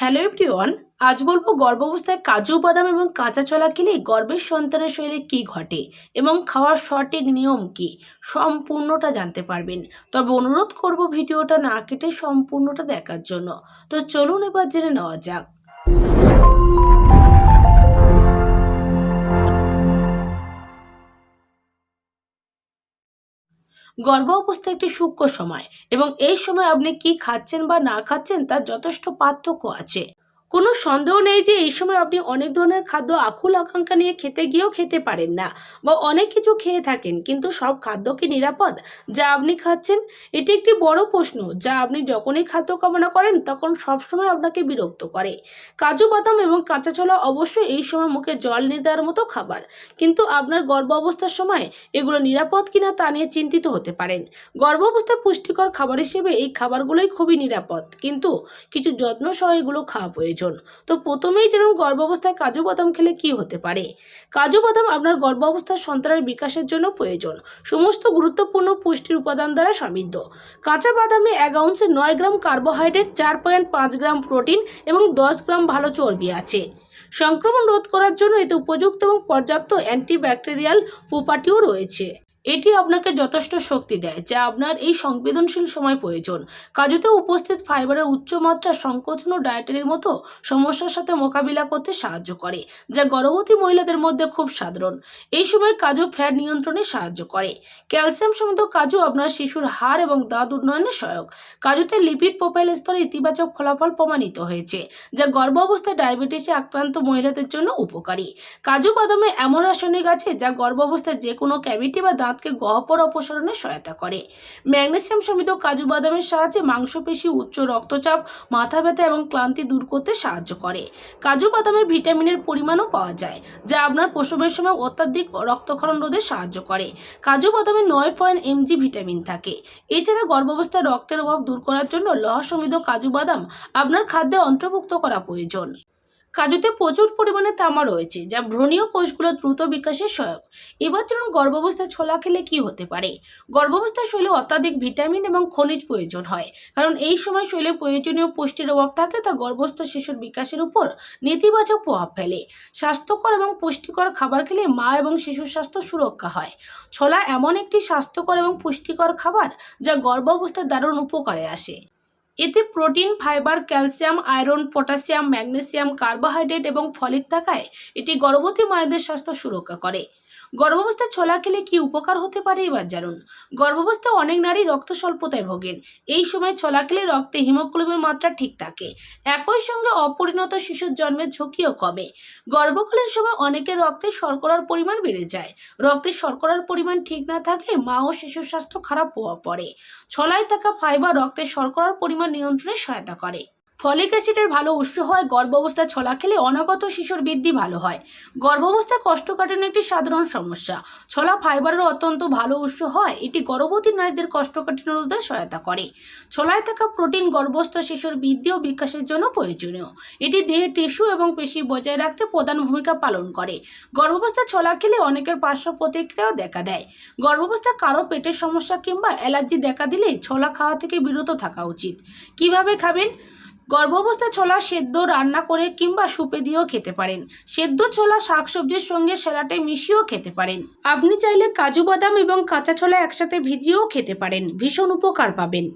Hello everyone আজ বলব গর্ভাবস্থায় কাজু বাদাম এবং কাঁচা ছোলা খেলে গর্ভের সন্তানের শরীরে কি ঘটে এবং খাওয়ার সঠিক নিয়ম কি? সম্পূর্ণটা জানতে পারবেন। তবে অনুরোধ করব ভিডিওটা না কেটে সম্পূর্ণটা দেখার জন্য। তো চলুন এবার জেনে নেওয়া যাক। গর্ভ অবস্থা একটি সূক্ষ্ম সময় এবং এই সময় আপনি কি খাচ্ছেন বা না খাচ্ছেন তার যথেষ্ট পার্থক্য আছে। কোনো সন্দেহ নেই যে এই সময় আপনি অনেক ধরনের খাদ্য আকুল আকাঙ্ক্ষা নিয়ে খেতে গিয়েও খেতে পারেন না বা অনেক কিছু খেয়ে থাকেন, কিন্তু সব খাদ্য কি নিরাপদ? যা আপনি খাচ্ছেন? এটি একটি বড় প্রশ্ন, যা আপনি যখনই খাদ্য কামনা করেন তখন সবসময় আপনাকে বিরক্ত করে। কাজু বাদাম এবং কাঁচা ছোলা অবশ্যই এই সময় মুখে জল নিয়ে দেওয়ার মতো খাবার, কিন্তু আপনার গর্ভ অবস্থার সময় এগুলো নিরাপদ কিনা তা নিয়ে চিন্তিত হতে পারেন। গর্ভ অবস্থায় পুষ্টিকর খাবার হিসেবে এই খাবারগুলোই খুবই নিরাপদ, কিন্তু কিছু যত্ন সহ এগুলো খাওয়া প্রয়োজন। তো প্রথমেই যেরকম গর্ভ অবস্থায় কাজু বাদাম খেলে কি হতে পারে? কাজু বাদাম আপনার গর্ভ অবস্থার সন্তানের বিকাশের জন্য প্রয়োজন। সমস্ত গুরুত্বপূর্ণ পুষ্টির উপাদান দ্বারা সমৃদ্ধ। কাঁচা বাদামে এক আউন্সে নয় গ্রাম কার্বোহাইড্রেট, চার পয়েন্ট পাঁচ গ্রাম প্রোটিন এবং দশ গ্রাম ভালো চর্বি আছে। সংক্রমণ রোধ করার জন্য এতে উপযুক্ত এবং পর্যাপ্ত অ্যান্টিব্যাকটেরিয়াল প্রপার্টিও রয়েছে। এটি আপনাকে যথেষ্ট শক্তি দেয়, যা আপনার এই সংবেদনশীল সময় প্রয়োজন। কাজুতে উপস্থিত ফাইবারের উচ্চ মাত্রা সংকোচন ও ডায়েটারির মতো সমস্যার সাথে মোকাবিলা করতে সাহায্য করে, যা গর্ভবতী মহিলাদের মধ্যে খুব সাধারণ। এই সময় কাজু ফ্যাট নিয়ন্ত্রণে সাহায্য করে। ক্যালসিয়াম সমৃদ্ধ কাজু আপনার শিশুর হাড় এবং দাঁত উন্নয়নে সহায়ক। কাজুতে লিপিড প্রোফাইল স্তরে ইতিবাচক ফলাফল প্রমাণিত হয়েছে, যা গর্ভ অবস্থায় ডায়াবেটিসে আক্রান্ত মহিলাদের জন্য উপকারী। কাজু বাদামে এমন রাসায়নিক আছে, যা গর্ভ অবস্থায় যে কোনো ক্যাভিটি বা দাঁতকে গহ্বর অপসারণে সহায়তা করে। ম্যাগনেসিয়াম সমৃদ্ধ কাজু বাদামের সাহায্যে মাংসপেশি, উচ্চ রক্তচাপ, মাথা ব্যথা এবং ক্লান্তি দূর করতে সাহায্য করে। কাজু বাদামে ভিটামিনের পরিমাণও পাওয়া যায়, যা আপনার প্রসবের সময় অত্যাধিক রক্তক্ষরণ রোধে সাহায্য করে। কাজু বাদামে নয় পয়েন্ট এমজি ভিটামিন থাকে। এছাড়া গর্ভাবস্থায় রক্তের অভাব দূর করার জন্য লহ সমৃদ্ধ কাজু বাদাম আপনার খাদ্যে অন্তর্ভুক্ত করা প্রয়োজন। কাজুতে প্রচুর পরিমাণে তামা রয়েছে, যা ভ্রণীয় কোষগুলো দ্রুত বিকাশের সহায়ক। এবার চলুন গর্ভাবস্থায় ছোলা খেলে কি হতে পারে? গর্ভাবস্থায় শরীরে অত্যাধিক ভিটামিন এবং খনিজ প্রয়োজন হয়, কারণ এই সময় শরীরে প্রয়োজনীয় পুষ্টির অভাব থাকলে তা গর্ভস্থ শিশুর বিকাশের উপর নেতিবাচক প্রভাব ফেলে। স্বাস্থ্যকর এবং পুষ্টিকর খাবার খেলে মা এবং শিশুর স্বাস্থ্য সুরক্ষা হয়। ছোলা এমন একটি স্বাস্থ্যকর এবং পুষ্টিকর খাবার যা গর্ভাবস্থায় দারুণ উপকারে আসে। এতে protein, fibre, calcium, iron, potassium, magnesium, carbohydrate এবং ফলিক থাকায় এটি গর্ভবতী মায়েদের স্বাস্থ্য সুরক্ষা করে। গর্ভাবস্থায় ছোলা খেলে কি উপকার হতে পারে এবার জানুন। গর্ভাবস্থায় অনেক নারী রক্ত স্বল্পতায় ভোগেন। এই সময় ছোলা খেলে রক্তে হিমোগ্লোবিনের মাত্রা ঠিক থাকে। একই সঙ্গে অপরিণত শিশুর জন্মের ঝুঁকিও কমে। গর্ভকালীন সময় অনেকের রক্তে শর্করার পরিমাণ বেড়ে যায়। রক্তে শর্করার পরিমাণ ঠিক না থাকলে মা ও শিশুর স্বাস্থ্য খারাপ প্রভাব পড়ে। ছলায় থাকা ফাইবার রক্তে শর্করার পরিমাণ নিয়ন্ত্রণে সহায়তা করে। ফলিক অ্যাসিডের ভালো উৎস হয় গর্ভাবস্থায় ছোলা খেলে অনাগত শিশুর বৃদ্ধি ভালো হয়। গর্ভাবস্থায় কষ্ট কাটানো একটি সাধারণ সমস্যা। ছোলা ফাইবারের অত্যন্ত ভালো উৎস হয়, এটি গর্ভবতী নারীদের কষ্ট কাটানো রোধে সহায়তা করে। ছোলায় থাকা প্রোটিন গর্ভস্থ শিশুর বৃদ্ধি ও বিকাশের জন্য প্রয়োজনীয়। এটি দেহের টিস্যু এবং পেশি বজায় রাখতে প্রধান ভূমিকা পালন করে। গর্ভাবস্থায় ছোলা খেলে অনেকের পার্শ্ব প্রতিক্রিয়াও দেখা দেয়। গর্ভাবস্থায় কারও পেটের সমস্যা কিংবা অ্যালার্জি দেখা দিলে ছোলা খাওয়া থেকে বিরত থাকা উচিত। কীভাবে খাবেন? গর্ভাবস্থায় ছোলা সেদ্ধ, রান্না করে কিংবা সুপে দিয়েও খেতে পারেন। সেদ্ধ ছোলা শাকসবজির সঙ্গে স্যালাডে মিশিয়েও খেতে পারেন। আপনি চাইলে কাজু বাদাম এবং কাঁচা ছোলা একসাথে ভিজিয়েও খেতে পারেন। ভীষণ উপকার পাবেন।